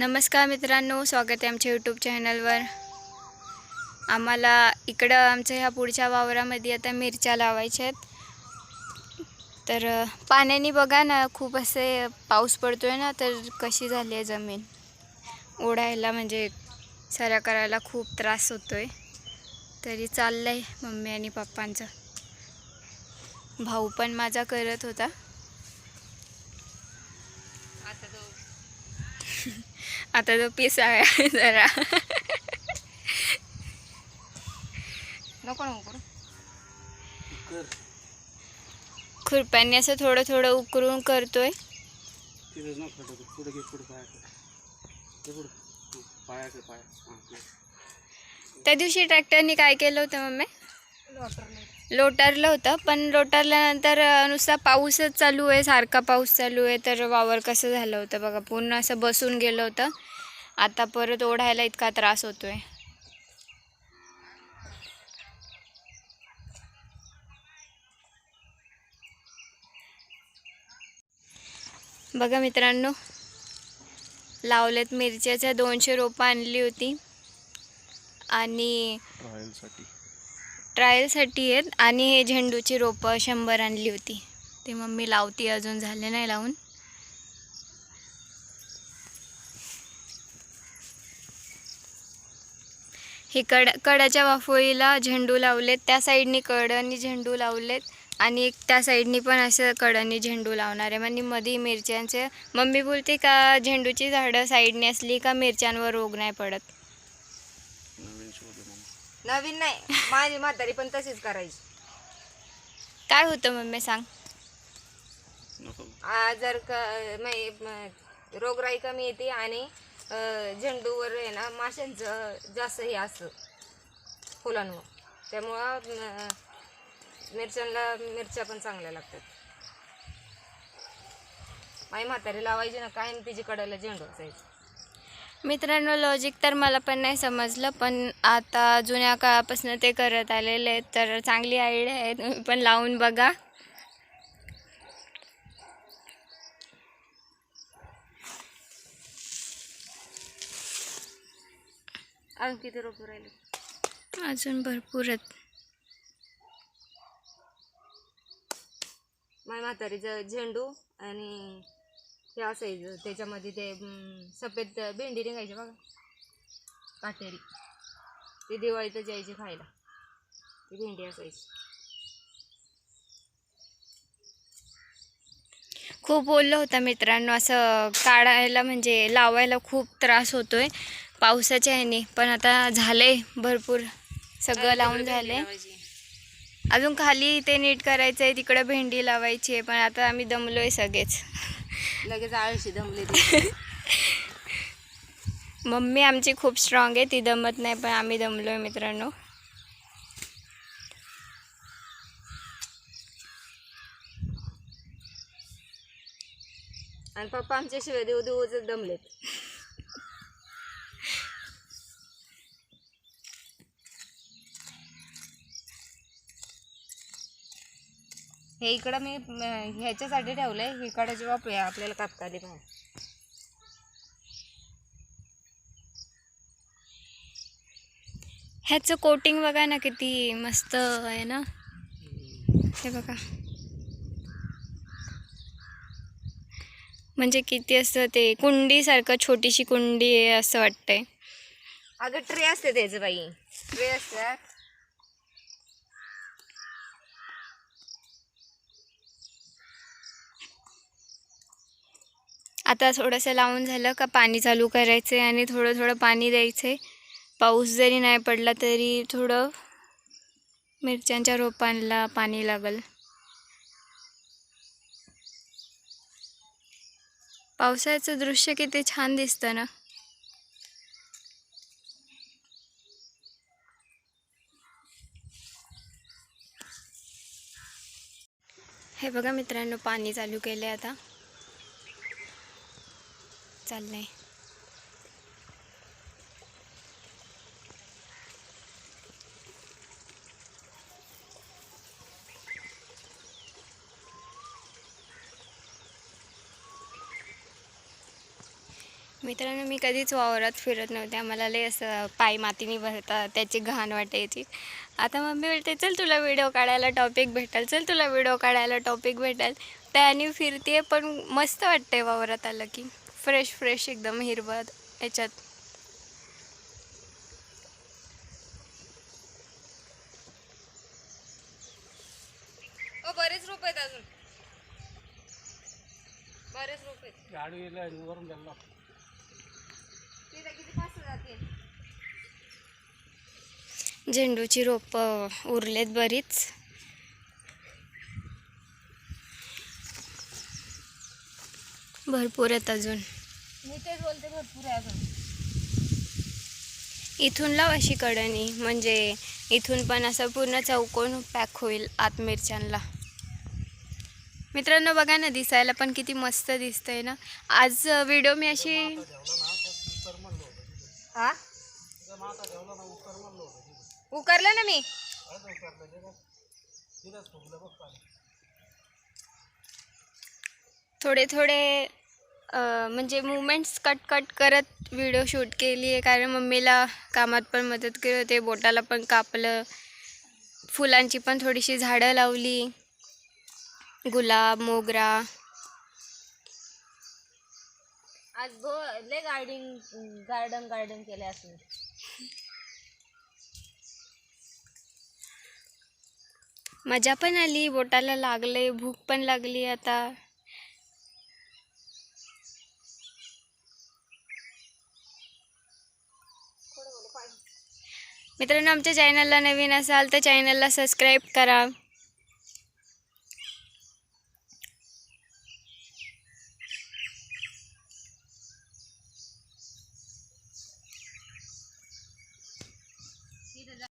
नमस्कार मित्रांनो स्वागत आहे आमच्या यूट्यूब चॅनलवर आम्हाला इकडं आमच्या ह्या पुढच्या वावरामध्ये आता मिरच्या लावायच्या आहेत. तर पाण्याने बघा ना खूप असे पाऊस पडतो आहे ना तर कशी झाली आहे जमीन? ओढायला म्हणजे सऱ्या करायला खूप त्रास होतो आहे तरी चाललं आहे मम्मी आणि पप्पांचं. भाऊ पण माझा करत होता. आता तो पिसा आहे जरा नको नको करू खुरप्यांनी असं थोडं थोडं उकरून करतोय. तिथंच ना खटक पुढे घे पुढे पायाकडे ते पुढे पायाकडे पाया ते. त्या दिवशी ट्रॅक्टरनी काय केलं होतं मम्मी? लोटारलं होतं पण लोटारल्यानंतर नुसता पाऊसच चालू आहे सारखा पाऊस चालू आहे तर वावर कसं झालं होतं बघा. पूर्ण असं बसून गेलं होतं. आता परत ओढायला इतका त्रास होतोय. बघा मित्रांनो लावलेत मिरच्याच्या दोनशे रोपं आणली होती. आणि ट्रायलसाठी आहेत. आणि हे झेंडूची रोपं शंभर आणली होती. ते मम्मी लावती अजून झाले नाही लावून. हे कड कडाच्या वाफोळीला झेंडू लावलेत. त्या साईडनी कडनी झेंडू लावलेत. आणि एक त्या साईडनी पण असं कडनी झेंडू लावणार आहे. म्हणजे मध्ये मिरच्यांचे मम्मी बोलते का झेंडूची झाडं साईडने असली का मिरच्यांवर रोग नाही पडत नवीन शोध आहे मग नवीन नाही. माझी म्हातारी पण तशीच करायची. काय होतं मम्मी सांग. नको. आ, जर का मै- म- रोगराई कमी येते आणि अ, झेंडूवर आहे ना माशांचं जास्त हे असतं. फुलांवर. त्यामुळं अ, मिरच्यांना मिरच्या पण चांगल्या लागतात. माझी म्हातारी लावायची ना काय नाही तिची कडायला झेंडू असायचं मित्रांनो लॉजिक तर मला पण नाही समजलं पण आता जुन्या काळापासून ते करत आलेले आहेत तर चांगली आयडिया आहे तुम्ही पण लावून बघा. अजून किती रोप राहिले? अजून भरपूर आहेत. माझ्या म्हातारीचं झेंडू आणि हे असायचं त्याच्यामध्ये ते सफेद भेंडी निघायची बघा. काटेरी. ती दिवाळीतच यायची खायला. ती भेंडी असायची. खूप बोललं होतं मित्रांनो असं काढायला म्हणजे लावायला खूप त्रास होतोय. पावसाच्या ह्याने पण आता झाले भरपूर. सगळं लावून झाले अजून खाली ते नीट करायचं आहे तिकडं भेंडी लावायची आहे पण आता आम्ही दमलोय सगळेच. लगेच आळशी दमली मम्मी आमची खूप स्ट्रॉंग आहे ती दमत नाही पण आम्ही दमलोय मित्रांनो. आणि पप्पा आमच्या शिवाय देऊ देऊच दमलेत. हे इकडं मी ह्याच्यासाठी ठेवलंय. ही कडाची वापरूया आपल्याला कापता आली बाहेर. ह्याचं कोटिंग बघा ना किती मस्त आहे ना. हे बघा. म्हणजे किती असं ते कुंडीसारखं छोटीशी कुंडी आहे असं वाटतंय. अगं ट्रे असते त्याचं बाई. ट्रे असतात. आता थोडंसं लावून झालं का पाणी चालू करायचं आहे आणि थोडं थोडं पाणी द्यायचं आहे. पाऊस जरी नाही पडला तरी थोडं मिरच्यांच्या रोपांना पाणी लागल. पावसाचं दृश्य किती छान दिसतं ना. हे बघा मित्रांनो पाणी चालू केलं आहे चाललं आहे मित्रांनो मी कधीच वावरात फिरत नव्हते. आम्हाला लय असं पाय मातीने भरता त्याची घाण वाटायची. आता मम्मी बोलते चल तुला व्हिडिओ काढायला टॉपिक भेटेल. चल तुला व्हिडिओ काढायला टॉपिक भेटेल. त्याने फिरते पण मस्त वाटते वावरात आलं की. फ्रेश फ्रेश एकदम हिरवं याच्यात. ओ बरेच रोप आहेत अजून. बरेच रोप आहेत. गाडी गेल्या आणि वरून जातील झेंडूची रोपं उरलेत बरीच. भरपूर आहेत अजून. बोलते भरपूर आहे अजून. इथून लाव अशी कडणी म्हणजे इथून पण असं पूर्ण चौकोन पॅक होईल आत मिरच्यांना मित्रांनो बघा ना दिसायला पण किती मस्त दिसतंय ना. आज व्हिडिओ मी अशी हा? उकरलं ना मी? थोडे थोडे म्हणजे मुवमेंट्स कट कट करत व्हिडिओ शूट केली आहे. कारण मम्मीला कामात पण मदत केली होते. बोटाला पण कापलं. फुलांची पण थोडीशी झाडं लावली. गुलाब मोगरा. आज गो लय गार्डन गार्डन गार्डन केले असून. मजा पण आली. बोटाला लागले भूक पण लागली आता. मित्रांनो आमच्या चॅनलला नवीन असाल तर चॅनलला सबस्क्राईब करा.